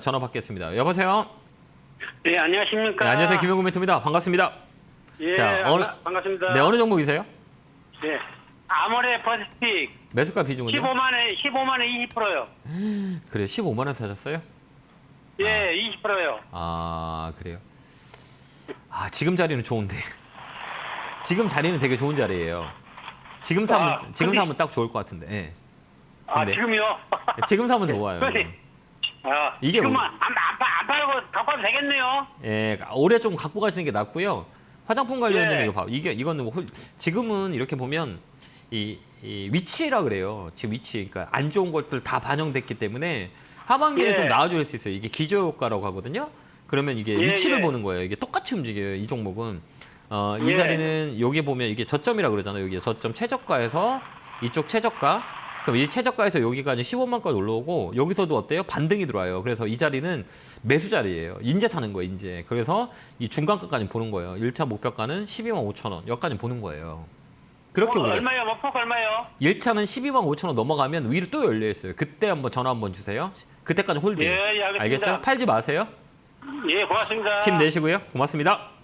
전화 받겠습니다. 여보세요. 네, 안녕하십니까. 네, 안녕하세요. 김영구 멘토입니다. 반갑습니다. 예, 자, 자, 어느- 반갑습니다. 네, 어느 종목이세요? 네. 아모레 퍼스픽 매수가 비중은요? 15만 원, 15만 원 20%요. 그래요. 15만 원 사셨어요? 예, 20%요. 아, 그래요. 아, 지금 자리는 좋은데. 지금 자리는 되게 좋은 자리예요. 지금 사면 아, 지금 근데- 사면 딱 좋을 것 같은데. 예. 아, 근데- 지금요? 지금 사면 좋아요. 근데- 아, 이게 지금은 뭐- 안, 안, 안 팔고 갖고 와도 되겠네요. 예, 올해 좀 갖고 가시는 게 낫고요. 화장품 관련주는 예. 이거 봐. 이게 이거는 뭐 훌- 지금은 이렇게 보면 이, 이 위치라 그래요. 지금 위치, 그러니까 안 좋은 것들 다 반영됐기 때문에 하반기는 예. 좀 나아질 수 있어요. 이게 기저 효과라고 하거든요. 그러면 이게 예, 위치를 예. 보는 거예요. 이게 똑같이 움직여요. 이 종목은 어, 이 예. 자리는 여기 보면 이게 저점이라 그러잖아요. 여기 저점 최저가에서 이쪽 최저가. 그럼 이 최저가에서 여기가 이제 15만까지 올라오고 여기서도 어때요? 반등이 들어와요. 그래서 이 자리는 매수 자리예요. 인제 사는 거예요, 인제. 그래서 이 중간가까지 보는 거예요. 1차 목표가는 12만 5천 원. 여기까지 보는 거예요. 그렇게 어, 우리가 얼마요? 목폭 얼마요? 1차는 12만 5천 원 넘어가면 위로 또 열려 있어요. 그때 한번 전화 한번 주세요. 그때까지 홀딩. 예, 예, 알겠습니다. 알겠죠? 팔지 마세요. 예, 고맙습니다. 힘내시고요. 고맙습니다.